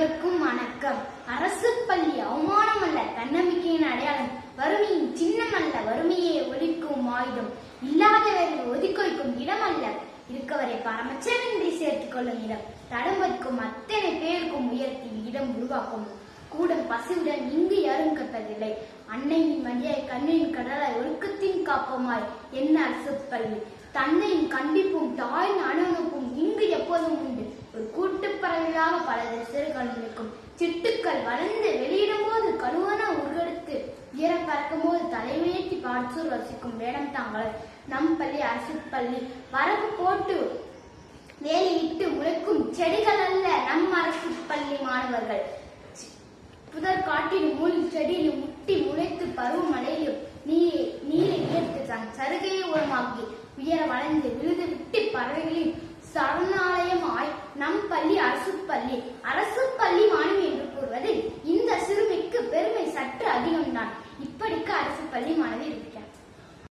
அனைவருக்கும் வணக்கம். அரசு பள்ளி அவமானம் அல்ல தன்னம்பிக்கையின் அடையாளம். வறுமையின் சின்னம் அல்ல வறுமையை ஒழிக்கும் ஆயுதம். இல்லாதவரை ஒதுக்கி வைக்கும் இடம் அல்ல இருக்கவரை பரமச்சமின்றி சேர்த்துக் கொள்ளும் இடம். தடம் வைக்கும் அத்தனை பேருக்கும் உயர்த்தி இடம் உருவாக்கும். கூடம் பசியுடன் இங்கு யாரும் கட்டதில்லை அன்னையின் மடியாய் கண்ணின் கடலாய் ஒழுக்கத்தின் காப்பமாய் என்ன அரசு பள்ளி. தந்தையின் கண்டிப்பும் தாயின் அனுமப்பும் இங்கு எப்போதும் உண்டு. பறவையாக பல சிறுகள் இருக்கும் சிட்டுக்கள் வளர்ந்து வெளியிடும் போது கழுவன உருவெடுத்து ஈர பறக்கும் போது தலைமையேற்றி பாட்சூர் வசிக்கும் வேடம் தாங்கள். நம் பள்ளி அரசு பள்ளி. வரவு போட்டு வேலையிட்டு உழைக்கும் செடிகள் அல்ல நம் அரசு பள்ளி மாணவர்கள். புதர் காட்டிலும் முள் செடியில் முட்டி முளைத்து பருவமழையிலும் நீரை நீரை உயர்த்து தன் சருகையை உரமாக்கி உயர வளர்ந்து விழுது விட்டு பறவைகளின் சரண நம் பள்ளி அரசு பள்ளி அரசு பள்ளி மாணவி என்று கூறுவதில் இந்த சிறுமிக்கு பெருமை சற்று அதிகம்தான் இப்படிக்கு அரசு பள்ளி மாணவி இருக்கிறார்